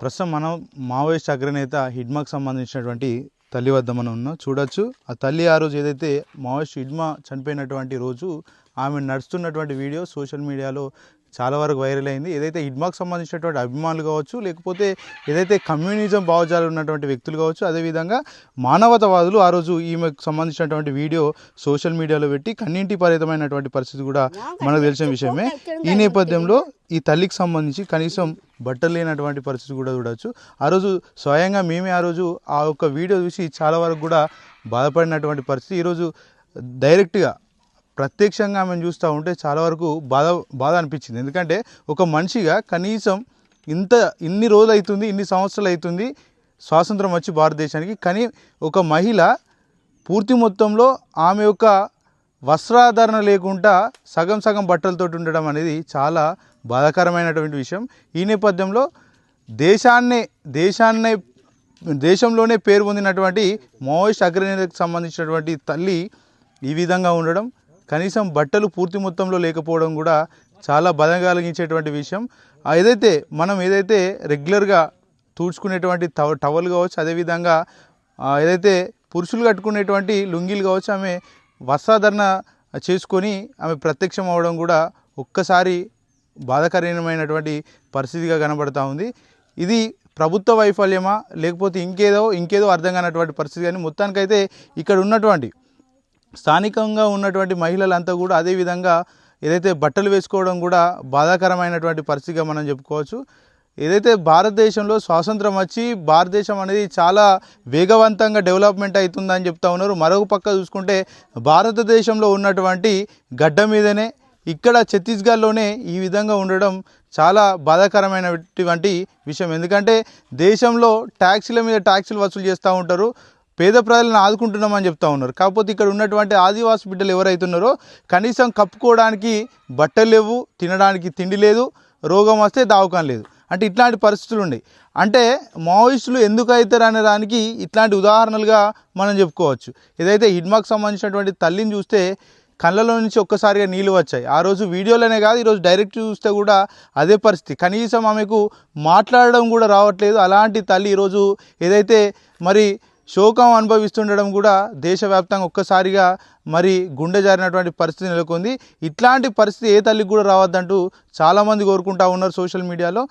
ప్రస్తుతం మనం మావోయిస్ట్ అగ్రనేత హిడ్మాకు సంబంధించినటువంటి తల్లి వద్ద మనం ఉన్నాం చూడొచ్చు. ఆ తల్లి ఆ రోజు ఏదైతే మావోయిస్ట్ హిడ్మా చనిపోయినటువంటి రోజు ఆమె నడుస్తున్నటువంటి వీడియో సోషల్ మీడియాలో చాలా వరకు వైరల్ అయింది. ఏదైతే ఇడ్మాక్ సంబంధించినటువంటి అభిమానులు కావచ్చు లేకపోతే ఏదైతే కమ్యూనిజం భావజాలు ఉన్నటువంటి వ్యక్తులు కావచ్చు అదేవిధంగా మానవతవాదులు ఆ రోజు ఈమెకు సంబంధించినటువంటి వీడియో సోషల్ మీడియాలో పెట్టి కన్నింటి పరితమైనటువంటి పరిస్థితి కూడా మనకు తెలిసిన విషయమే. ఈ నేపథ్యంలో ఈ తల్లికి సంబంధించి కనీసం బట్టలు లేనటువంటి పరిస్థితి కూడా చూడవచ్చు ఆ రోజు స్వయంగా మేమే ఆ రోజు ఆ యొక్క వీడియో చూసి చాలా వరకు కూడా బాధపడినటువంటి పరిస్థితి. ఈరోజు డైరెక్ట్గా ప్రత్యక్షంగా ఆమెను చూస్తూ ఉంటే చాలా వరకు బాధ బాధ అనిపించింది. ఎందుకంటే ఒక మనిషిగా కనీసం ఇంత ఇన్ని రోజులు అవుతుంది ఇన్ని సంవత్సరాలు అవుతుంది స్వాతంత్రం వచ్చి భారతదేశానికి. కానీ ఒక మహిళ పూర్తి మొత్తంలో ఆమె యొక్క వస్త్రాధారణ లేకుండా సగం సగం బట్టలతో ఉండడం అనేది చాలా బాధాకరమైనటువంటి విషయం. ఈ నేపథ్యంలో దేశాన్నే దేశాన్నే దేశంలోనే పేరు పొందినటువంటి మావోయిస్ట్ అగ్రనేతకు సంబంధించినటువంటి తల్లి ఈ విధంగా ఉండడం కనీసం బట్టలు పూర్తి మొత్తంలో లేకపోవడం కూడా చాలా బాధ కలిగించేటువంటి విషయం. ఏదైతే మనం ఏదైతే రెగ్యులర్గా తూడ్చుకునేటువంటి టవ టవల్ కావచ్చు అదేవిధంగా ఏదైతే పురుషులు కట్టుకునేటువంటి లుంగీలు కావచ్చు ఆమె వస్త్రాధరణ చేసుకొని ఆమె ప్రత్యక్షం అవడం కూడా ఒక్కసారి బాధకరమైనటువంటి పరిస్థితిగా కనబడతా ఉంది. ఇది ప్రభుత్వ వైఫల్యమా లేకపోతే ఇంకేదో ఇంకేదో అర్థం కానటువంటి పరిస్థితి కానీ మొత్తానికైతే ఇక్కడ ఉన్నటువంటి స్థానికంగా ఉన్నటువంటి మహిళలంతా కూడా అదే విధంగా ఏదైతే బట్టలు వేసుకోవడం కూడా బాధాకరమైనటువంటి పరిస్థితిగా మనం చెప్పుకోవచ్చు. ఏదైతే భారతదేశంలో స్వాతంత్రం వచ్చి భారతదేశం అనేది చాలా వేగవంతంగా డెవలప్మెంట్ అవుతుందని చెప్తా ఉన్నారు. మరొక పక్క చూసుకుంటే భారతదేశంలో ఉన్నటువంటి గడ్డ మీదనే ఇక్కడ ఛత్తీస్గఢ్లోనే ఈ విధంగా ఉండడం చాలా బాధాకరమైనటువంటి విషయం. ఎందుకంటే దేశంలో ట్యాక్సీల మీద ట్యాక్సీలు వసూలు చేస్తూ ఉంటారు. పేద ప్రజలను ఆదుకుంటున్నామని చెప్తా ఉన్నారు. కాకపోతే ఇక్కడ ఉన్నటువంటి ఆదివాసి బిడ్డలు ఎవరైతున్నారో కనీసం కప్పుకోవడానికి బట్టలు లేవు తినడానికి తిండి లేదు రోగం వస్తే దావకం లేదు. అంటే ఇట్లాంటి పరిస్థితులు ఉన్నాయి. అంటే మావోయిస్టులు ఎందుకు అవుతారు అనే దానికి ఇట్లాంటి ఉదాహరణలుగా మనం చెప్పుకోవచ్చు. ఏదైతే హిడ్మాకు సంబంధించినటువంటి తల్లిని చూస్తే కళ్ళలో నుంచి ఒక్కసారిగా నీళ్ళు వచ్చాయి. ఆ రోజు వీడియోలోనే కాదు ఈరోజు డైరెక్ట్ చూస్తే కూడా అదే పరిస్థితి. కనీసం ఆమెకు మాట్లాడడం కూడా రావట్లేదు. అలాంటి తల్లి ఈరోజు ఏదైతే మరి శోకం అనుభవిస్తుండడం కూడా దేశవ్యాప్తంగా ఒక్కసారిగా మరి గుండె జారినటువంటి పరిస్థితి నెలకొంది. ఇట్లాంటి పరిస్థితి ఏ తల్లికి కూడా రావద్దంటూ చాలామంది కోరుకుంటా ఉన్నారు సోషల్ మీడియాలో.